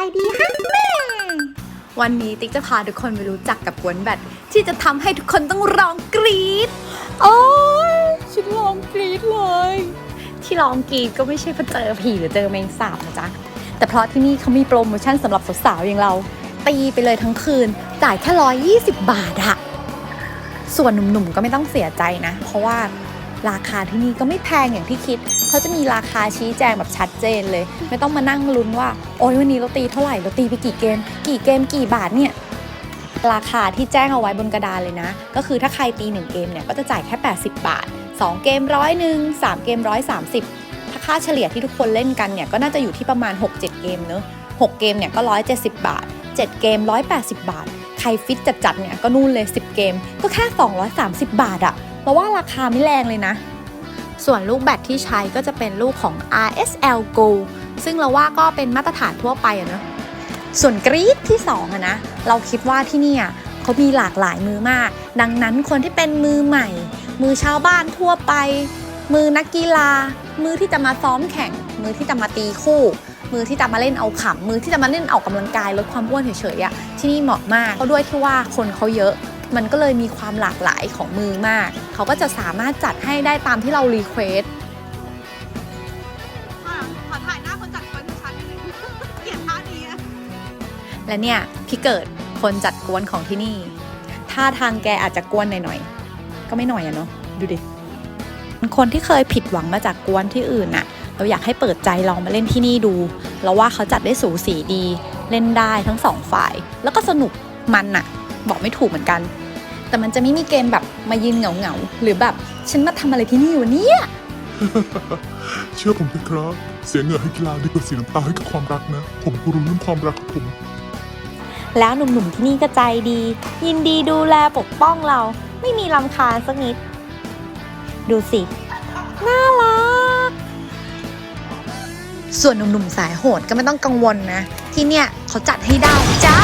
อะไรดีฮะแม่วันนี้ติ๊กจะพาทุกคนไปรู้จักกับกวนแบตที่จะทำให้ทุกคนต้องร้องกรี๊ดโอ้ยฉันลองกรี๊ดเลย ที่ร้องกรี๊ดก็ไม่ใช่เพราะเจอผีหรือเจอแมงสาบนะจ๊ะแต่เพราะที่นี่เขามีโปรโมชั่นสำหรับสาวๆอย่างเรา ตีไปเลยทั้งคืน จ่ายแค่ร้อยยี่สิบบาทอะส่วนหนุ่มๆก็ไม่ต้องเสียใจนะ เพราะว่า ราคาที่นี่ก็ไม่แพงอย่างที่คิด เขาจะมีราคาชี้แจงแบบชัดเจนเลย ไม่ต้องมานั่งลุ้นว่า โอ้ยวันนี้เราตีเท่าไหร่เราตีไปกี่เกม กี่เกมกี่บาทเนี่ยราคาที่แจ้งเอาไว้บนกระดานเลยนะ ก็คือถ้าใครตี 1 เกมเนี่ยก็จะจ่ายแค่ 80 บาท 2 เกมร้อยหนึ่ง3เกมร้อยสามสิบถ้าค่าเฉลี่ยที่ทุกคนเล่นกันเนี่ยก็น่าจะอยู่ที่ประมาณ 6-7 เกมเนอะ6เกมเนี่ยก็ 170 บาท 7 เกม 180 บาท ใครฟิตจัดๆเนี่ยก็นู่นเลย 10 เกม ก็แค่ 230 บาทอะ เราว่าราคาไม่แรงเลยนะ ส่วนลูกแบตที่ใช้ก็จะเป็นลูกของ RSL Go ซึ่งเราว่าก็เป็นมาตรฐานทั่วไปอะนะส่วนกรีดที่2อะนะ เราคิดว่าที่นี่เขามีหลากหลายมือมาก ดังนั้นคนที่เป็นมือใหม่ มือชาวบ้านทั่วไป มือนักกีฬา มือที่จะมาซ้อมแข่ง มือที่จะมาตีคู่ มือที่จะมาเล่นเอาขำมือที่จะมาเล่นออกกำลังกายลดความอ้วนเฉยๆอะที่นี่เหมาะมากเพราะด้วยที่ว่าคนเขาเยอะ มันก็เลยมีความหลากหลายของมือมาก เขาก็จะสามารถจัดให้ได้ตามที่เรารีเควสขอถ่ายหน้าคนจัดคนชันนิดนึงเกลียดท่านี้อะและเนี่ยพี่เกิดคนจัดกวนของที่นี่ ท่าทางแกอาจจะกวนหน่อยๆ ก็ไม่หน่อยอะเนาะ ดูดิ คนที่เคยผิดหวังมาจากกวนที่อื่นน่ะเราอยากให้เปิดใจลองมาเล่นที่นี่ดู เราว่าเขาจัดได้สูสีดี เล่นได้ทั้งสองฝ่าย แล้วก็สนุกมันน่ะบอกไม่ถูกเหมือนกัน แต่มันจะไม่มีเกมแบบมายืนเหงาๆหรือแบบฉันมาทำอะไรที่นี่วะเนี่ย เชื่อผมเถอะครับ เสียเหงื่อให้กีฬาดีกว่าเสียน้ำตาให้กับความรักนะ ผมก็รู้เรื่องความรักของผม แล้วหนุ่มๆที่นี่ก็ใจดี ยินดีดูแลปกป้องเรา ไม่มีลำคาญสักนิด ดูสิ น่ารัก ส่วนหนุ่มๆสายโหดก็ไม่ต้องกังวลนะ ที่เนี่ยเขาจัดให้ได้จ้า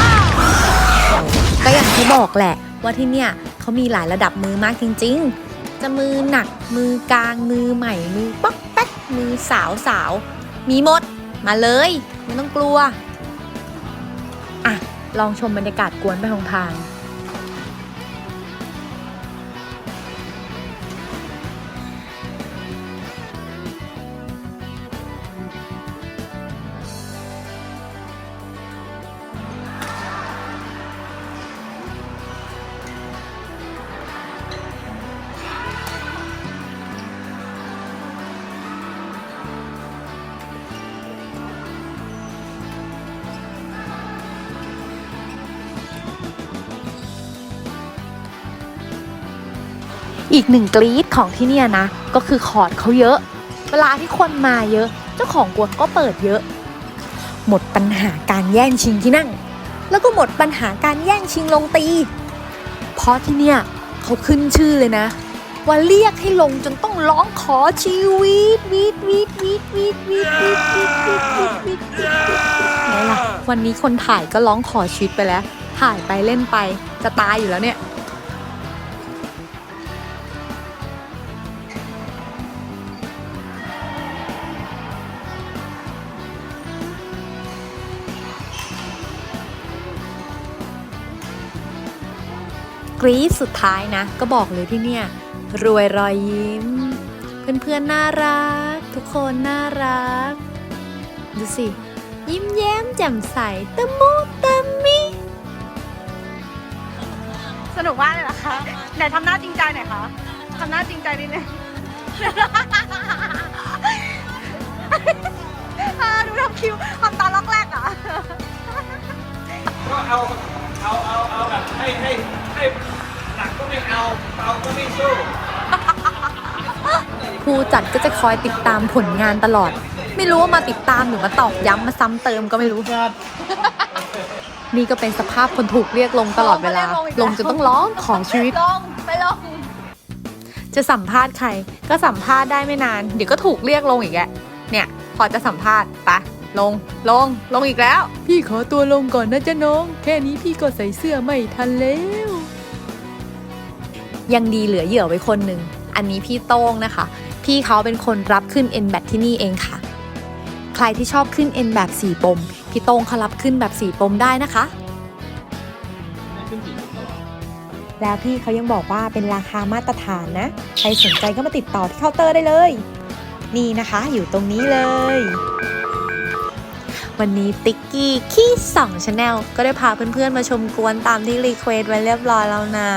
ก็อย่างที่บอกแหละ ว่าที่เนี่ยเขามีหลายระดับมือมากจริง ๆ จะมือหนักมือกลางมือใหม่ มือป๊อกแป๊กมือสาวสาวมีหมดมาเลยไม่ต้องกลัว อะ ลองชมบรรยากาศกวนไปทางทาง อีกหนึ่งกรีดของที่เนี่ยนะ ก็คือคอร์ดเขาเยอะ เวลาที่คนมาเยอะ เจ้าของกวนก็เปิดเยอะ หมดปัญหาการแย่งชิงที่นั่ง แล้วก็หมดปัญหาการแย่งชิงลงตี เพราะที่เนี่ยเขาขึ้นชื่อเลยนะ ว่าเรียกให้ลงจนต้องร้องขอชีวิตวีดวีดวีดวีดวีดวีดวีดวีดวีดวีดวีดไงล่ะวันนี้คนถ่ายก็ร้องขอชีวิตไปแล้ว ถ่ายไปเล่นไปจะตายอยู่แล้วเนี่ย รีดสุดท้ายนะ ก็บอกเลยที่เนี่ย รวยรอยยิ้ม เพื่อนๆน่ารัก ทุกคนน่ารัก ดูสิ ยิ้มแย้มแจ่มใสตะมูตะมิสนุกมากเลยเหรอคะไหนทำหน้าจริงใจหน่อยคะทำหน้าจริงใจนิดนึงเออดูทำคิวทำตาล็อกแรกอะก็เอา เอา เอา เอาแบบให้ให้ให้หนักก็ ไม่เอาเบาก็ไม่สู้ผู้จัดก็จะคอยติดตามผลงานตลอด ไม่รู้ว่ามาติดตามหรือมาตอกย้ำมาซ้ำเติมก็ไม่รู้ นี่ก็เป็นสภาพคนถูกเรียกลงตลอดเวลา ลงจนต้องร้องขอชีวิต ลง ไปลง จะสัมภาษณ์ใคร ก็สัมภาษณ์ได้ไม่นาน เดี๋ยวก็ถูกเรียกลงอีกแกเนี่ย พอจะสัมภาษณ์ไปะลง ลง ลงอีกแล้ว พี่ขอตัวลงก่อนนะจ๊ะน้อง แค่นี้พี่ก็ใส่เสื้อไม่ทันแล้ว ยังดีเหลือเหยื่อไว้คนหนึ่งอันนี้พี่โต้งนะคะ พี่เขาเป็นคนรับขึ้น n b a t ที่นี่เองค่ะ ใครที่ชอบขึ้น n แบบ4ปม พี่โต้งเขารับขึ้นแบบสีปมได้นะคะ แล้วพี่เขายังบอกว่าเป็นราคามาตรฐานนะ ใครสนใจก็มาติดต่อที่เคาน์เตอร์ได้เลย นี่นะคะอยู่ตรงนี้เลย วันนี้ติ๊กกี้ขี้สองชาแนลก็ได้พาเพื่อนๆมาชมกวนตามที่รีเควสไว้เรียบร้อยแล้วนะ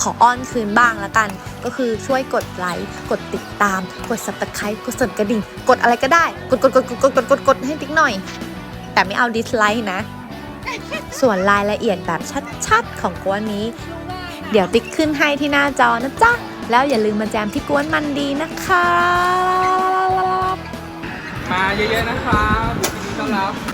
ขออ้อนคืนบ้างละกัน ก็คือช่วยกดไลค์กดติดตาม กด subscribe กดสั่นกระดิ่ง กดอะไรก็ได้ กดกดกดกดกดกดกดกดให้ติ๊กหน่อย แต่ไม่เอาดิสไลค์นะ ส่วนรายละเอียดแบบชัดๆ ของกวนนี้ เดี๋ยวติ๊กขึ้นให้ที่หน้าจอนะจ๊ะแล้วอย่าลืมมาแจมที่กวนมันดีนะคะ มาเยอะๆนะครับ 你好。